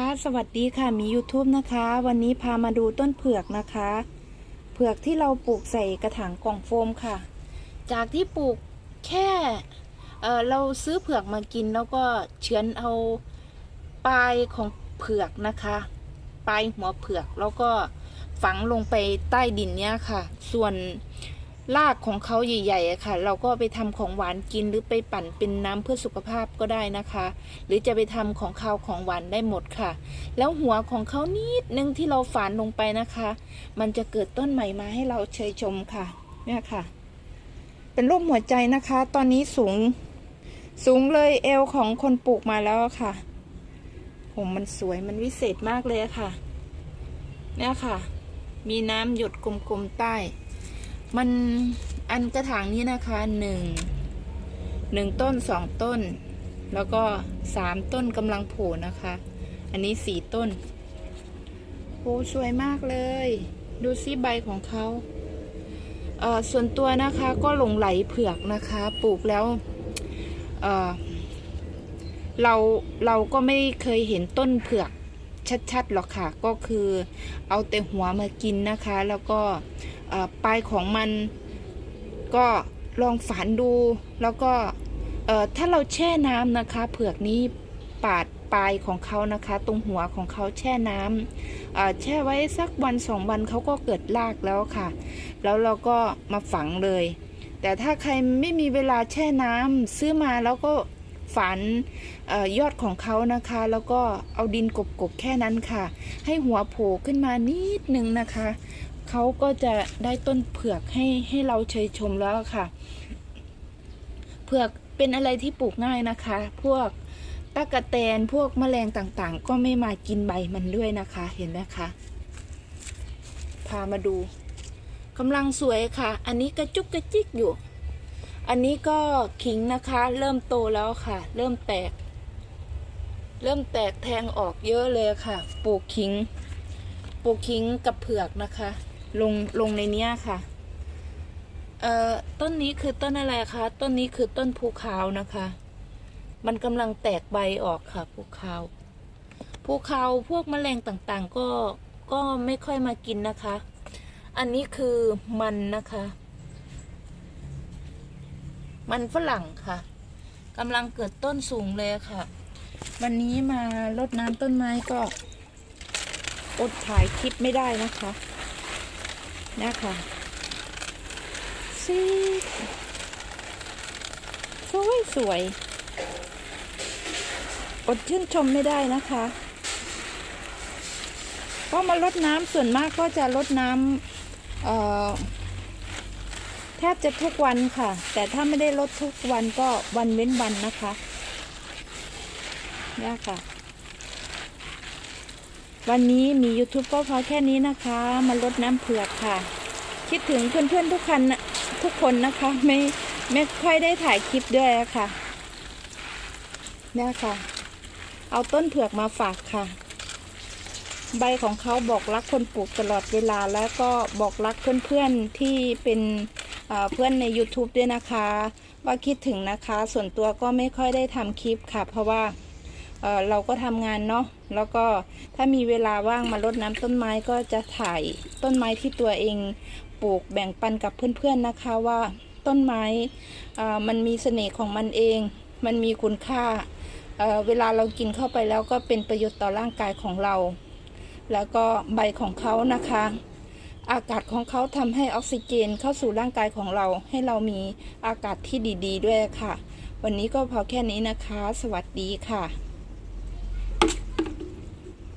คะสวัสดีค่ะมี YouTube นะคะ วันนี้พามาดูต้นเผือกนะคะ เผือกที่เราปลูกใส่กระถางกล่องโฟมค่ะ จากที่ปลูกแค่เเราซื้อเผือกมากินแล้วก็เฉือนเอาปลายของเผือกนะคะ ปลายหัวเผือกแล้วก็ฝังลงไปใต้ดินเนี้ยค่ะ ส่วน รากของเขาใหญ่ๆอะค่ะ เราก็ไปทำของหวานกินหรือไปปั่นเป็นน้ำเพื่อสุขภาพก็ได้นะคะ หรือจะไปทำของข้าวของหวานได้หมดค่ะ แล้วหัวของเขานิดนึงที่เราฝานลงไปนะคะ มันจะเกิดต้นใหม่มาให้เราเชยชมค่ะ เนี่ยค่ะ เป็นรูปหัวใจนะคะ ตอนนี้สูง สูงเลยเอวของคนปลูกมาแล้วค่ะผมมันสวยมันวิเศษมากเลยค่ะ เนี่ยค่ะ มีน้ำหยดกลมๆใต้ มันอันกระถางนี้นะคะหนึ่งหนึ่งต้นสองต้น แล้วก็สามต้นกำลังโผล่นะคะ อันนี้สี่ต้นโอ้สวยมากเลย ดูซิใบของเขาเอ่อส่วนตัวนะคะก็หลงไหลเผือกนะคะ ปลูกแล้วเอ่อเราเราก็ไม่เคยเห็นต้นเผือกชัดๆหรอกค่ะ ก็คือเอาแต่หัวมากินนะคะ แล้วก็ ปลายของมันก็ลองฝานดูแล้วก็ถ้าเราแช่น้ำนะคะ เผือกนี้ปาดปลายของเขานะคะ ตรงหัวของเขาแช่น้ำแช่ไว้สักวันสองวันเขาก็เกิดรากแล้วค่ะ แล้วเราก็มาฝังเลย แต่ถ้าใครไม่มีเวลาแช่น้ำซื้อมาแล้วก็ฝันออยอดของเขานะคะ แล้วก็เอาดินกบๆแค่นั้นค่ะ ให้หัวโผล่ขึ้นมานิดนึงนะคะ เขาก็จะได้ต้นเผือกให้ให้เราเชยชมแล้วค่ะ เผือกเป็นอะไรที่ปลูกง่ายนะคะ พวกตะกะแตนพวกแมลงต่างๆ ก็ไม่มากินใบมันด้วยนะคะ เห็นไหมคะ พามาดูกำลังสวยค่ะ อันนี้กระจุกกระจิกอยู่ อันนี้ก็ขิงนะคะ เริ่มโตแล้วค่ะ เริ่มแตก เริ่มแตกแทงออกเยอะเลยค่ะ ปลูกขิง ปลูกขิงกับเผือกนะคะ ลงลงในเนี้ยค่ะ เอ่อต้นนี้คือต้นอะไรคะ ต้นนี้คือต้นภูคานะคะ มันกำลังแตกใบออกค่ะภูคาภูคาพวกแมลงต่างๆ ก็ก็ไม่ค่อยมากินนะคะ อันนี้คือมันนะคะ มันฝรั่งค่ะกำลังเกิดต้นสูงเลยค่ะ วันนี้มารดน้ำต้นไม้ก็อดถ่ายคลิปไม่ได้นะคะ นะคะซีสวยสวย อดชื่นชมไม่ได้นะคะก็มาลดน้ำส่วนมากก็จะลดน้ำแทบจะทุกวันค่ะ แต่ถ้าไม่ได้ลดทุกวันก็วันเว้นวันนะคะเนี่ยค่ะ วันนี้มี YouTube ก็พอแค่นี้นะคะ มาลดน้ำเผือกค่ะ คิดถึงเพื่อนๆทุกคนทุกคนนะคะ ไม่ไม่ค่อยได้ถ่ายคลิปด้วยะค่ะเนี่ยค่ะ เอาต้นเผือกมาฝากค่ะ ใบของเขาบอกรักคนปลูกตลอดเวลาแล้วก็บอกรักเพื่อนๆที่เป็นเอ่อเพื่อนใน YouTube ด้วยนะคะ ว่าคิดถึงนะคะ ส่วนตัวก็ไม่ค่อยได้ทำคลิปค่ะ เพราะว่า เออเราก็ทำงานเนาะแล้วก็ถ้ามีเวลาว่างมารดน้ำต้นไม้ก็จะถ่ายต้นไม้ที่ตัวเองปลูกแบ่งปันกับเพื่อนๆนะคะว่าต้นไม้มันมีเสน่ห์ของมันเอง มันมีคุณค่าเเวลาเรากินเข้าไปแล้วก็เป็นประโยชน์ต่อร่างกายของเรา แล้วก็ใบของเขานะคะ อากาศของเขาทำให้ออกซิเจนเข้าสู่ร่างกายของเรา ให้เรามีอากาศที่ดี ๆด้วยค่ะ วันนี้ก็พอแค่นี้นะคะ สวัสดีค่ะ